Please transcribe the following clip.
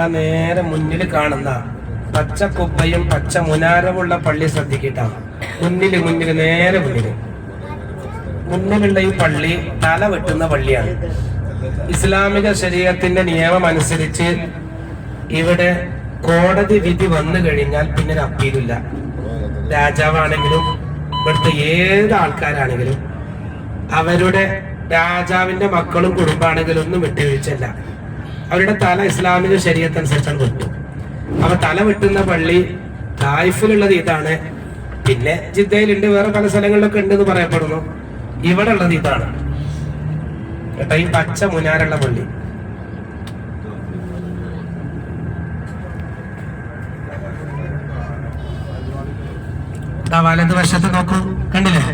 ആ നേരെ മുന്നിൽ കാണുന്ന പച്ച കുപ്പയും പച്ച മുനാരമുള്ള പള്ളി ശ്രദ്ധിക്കട്ടാ. മുന്നിൽ മുന്നിൽ നേരെ മുന്നിൽ മുന്നിലുള്ള ഈ പള്ളി തല വെട്ടുന്ന പള്ളിയാണ്. ഇസ്ലാമിക ശരീരത്തിന്റെ നിയമം അനുസരിച്ച് ഇവിടെ കോടതി വിധി വന്നു കഴിഞ്ഞാൽ പിന്നെ അപ്പീലില്ല രാജാവാണെങ്കിലും ഇവിടുത്തെ ഏത് ആൾക്കാരാണെങ്കിലും അവരുടെ രാജാവിന്റെ മക്കളും കുടുംബാണെങ്കിലും ഒന്നും വിട്ടുവീഴ്ചയില്ല. അവരുടെ തല ഇസ്ലാമിക ശരീരത്തനുസരിച്ചാണ് വെട്ടും അപ്പൊ തല വെട്ടുന്ന പള്ളി തായിഫിലുള്ളത് ഇതാണ്. പിന്നെ ജിദ്ദയിലുണ്ട് വേറെ പല സ്ഥലങ്ങളിലൊക്കെ ഉണ്ടെന്ന് പറയപ്പെടുന്നു. ഇവിടെ ഉള്ളത് ഇതാണ്. കേട്ടോ ഈ പച്ച മുനാരുള്ള പള്ളി. വലത് വശത്ത് നോക്കൂ. കണ്ടില്ലേ?